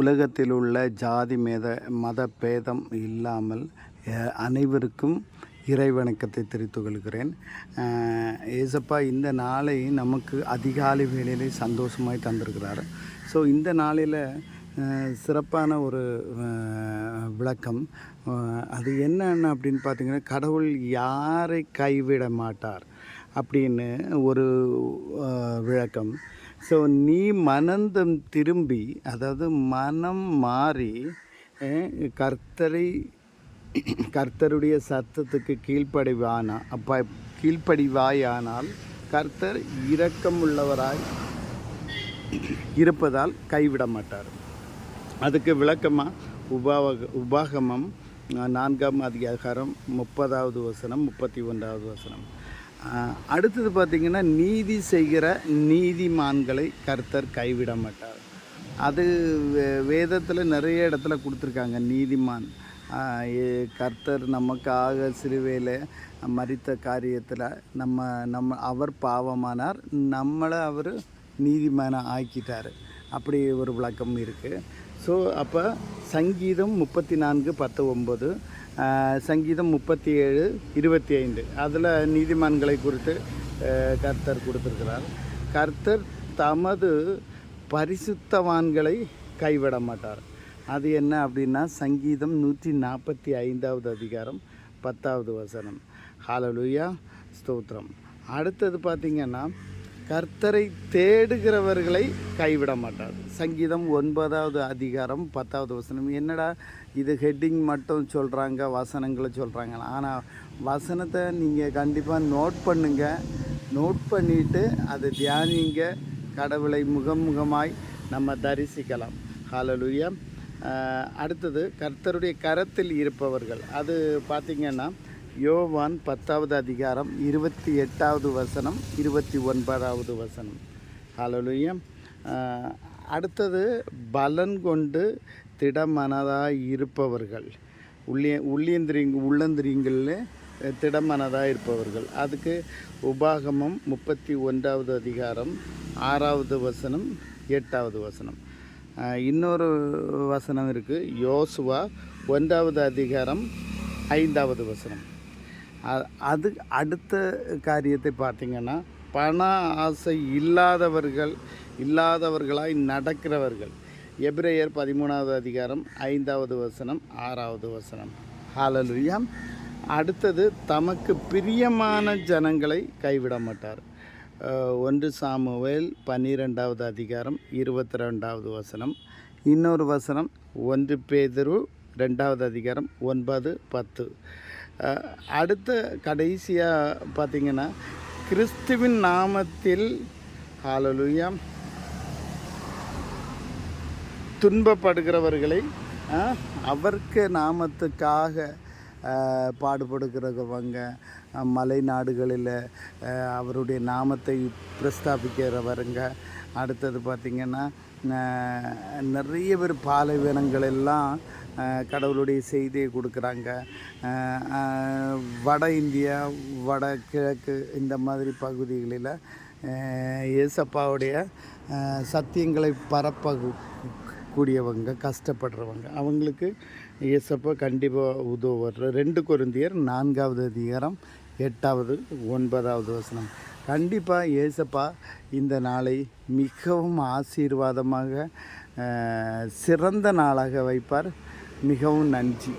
உலகத்தில் உள்ள ஜாதி மேத மத பேதம் இல்லாமல் அனைவருக்கும் இறை வணக்கத்தை தெரிவித்துக் கொள்கிறேன். ஏசப்பா இந்த நாளை நமக்கு அதிகாலை வேளையிலே சந்தோஷமாய் தந்திருக்கிறார். ஸோ இந்த நாளில் சிறப்பான ஒரு விளக்கம் அது என்னென்ன அப்படின்னு பார்த்தீங்கன்னா கடவுள் யாரை கைவிட மாட்டார்? அப்படின்னு ஒரு விளக்கம். ஸோ நீ மனந்தம் திரும்பி அதாவது மனம் மாறி கர்த்தரை கர்த்தருடைய சத்தத்துக்கு கீழ்ப்படிவானா அப்பா கீழ்ப்படிவாயானால் கர்த்தர் இரக்கமுள்ளவராய் இருப்பதால் கைவிட மாட்டார் அதுக்கு விளக்கமாக உபாவக உபாகமம் நான்காம் அதிகாரம் முப்பதாவது வசனம் முப்பத்தி ஒன்றாவது வசனம். அடுத்தது பார்த்திங்கன்னா நீதி செய்கிற நீதிமான்களை கர்த்தர் கைவிட மாட்டார். அது வேதத்தில் நிறைய இடத்துல கொடுத்துருக்காங்க நீதிமான். கர்த்தர் நமக்காக சிலுவையில் மறித்த காரியத்தில் நம்ம நம்ம அவர் பாவமானார். நம்மளை அவர் நீதிமான ஆக்கிட்டார். அப்படி ஒரு விளக்கம் இருக்குது ஸோ அப்போ சங்கீதம் முப்பத்தி நான்கு பத்து ஒம்பது சங்கீதம் முப்பத்தி ஏழு இருபத்தி ஐந்து அதில் நீதிமான்களை குறித்து கர்த்தர் கொடுத்துருக்கிறார். கர்த்தர் தமது பரிசுத்தவான்களை கைவிட மாட்டார் அது என்ன அப்படின்னா சங்கீதம் நூற்றி நாற்பத்தி ஐந்தாவது அதிகாரம் பத்தாவது வசனம். ஹாலலுயா ஸ்தோத்திரம். அடுத்தது பார்த்திங்கன்னா கர்த்தரை தேடுகிறவர்களை கைவிட மாட்டார். சங்கீதம் ஒன்பதாவது அதிகாரம் பத்தாவது வசனம். என்னடா இது ஹெட்டிங் மட்டும் சொல்கிறாங்க வசனங்களை சொல்கிறாங்க ஆனால் வசனத்தை நீங்கள் கண்டிப்பாக நோட் பண்ணுங்கள் நோட் பண்ணிவிட்டு அதை தியானிங்க. கடவுளை முகமுகமாய் நம்ம தரிசிக்கலாம். ஹாலலுயா அடுத்தது கர்த்தருடைய கரத்தில் இருப்பவர்கள். அது பார்த்திங்கன்னா யோவான் பத்தாவது அதிகாரம் இருபத்தி எட்டாவது வசனம் இருபத்தி ஒன்பதாவது வசனம். ஹalleluya. அடுத்தது பலன் கொண்டு திடமனதாக இருப்பவர்கள். உள்ளிய உள்ளியந்திரிங்க உள்ளந்திரிங்களில் திடமனதாக இருப்பவர்கள். அதுக்கு உபாகமம் முப்பத்தி ஒன்றாவது அதிகாரம் ஆறாவது வசனம் எட்டாவது வசனம். இன்னொரு வசனம் இருக்குது யோசுவா ஒன்றாவது அதிகாரம் ஐந்தாவது வசனம். அது அடுத்த காரியத்தை பார்த்திங்கன்னா பண ஆசை இல்லாதவர்கள் இல்லாதவர்களாய் நடக்கிறவர்கள். எப்ரேயர் பதிமூணாவது அதிகாரம் ஐந்தாவது வசனம் ஆறாவது வசனம். ஹalleluya. அடுத்தது தமக்கு பிரியமான ஜனங்களை கைவிட மாட்டார் ஒன்று சாமுவேல் பன்னிரெண்டாவது அதிகாரம் இருபத்தி ரெண்டாவது வசனம். இன்னொரு வசனம் ஒன்று பேதரு ரெண்டாவது அதிகாரம் ஒன்பது பத்து. அடுத்த கடைசியாக பார்த்தீங்கன்னா கிறிஸ்துவின் நாமத்தில் ஹalleluya துன்பப்படுகிறவர்களை ஆ, அவருக்கு நாமத்துக்காக பாடுபடுகிறவங்க மலை நாடுகளில் அவருடைய நாமத்தை பிரஸ்தாபிக்கிறவருங்க அடுத்தது பார்த்திங்கன்னா நிறைய பேர் பாலைவனங்கள் எல்லாம் கடவுளுடைய செய்தியை கொடுக்குறாங்க. வட இந்தியா வட கிழக்கு இந்த மாதிரி பகுதிகளில் ஏசப்பாவுடைய சத்தியங்களை பரப்ப கூடியவங்க கஷ்டப்படுறவங்க. அவங்களுக்கு ஏசப்பா கண்டிப்பாக உதவுவார் ரெண்டு குருந்தியர் நான்காவது அதிகாரம் எட்டாவது ஒன்பதாவது வசனம். கண்டிப்பாக ஏசப்பா இந்த நாளை மிகவும் ஆசீர்வாதமாக சிறந்த நாளாக வைப்பார். மிகவும் நன்றி.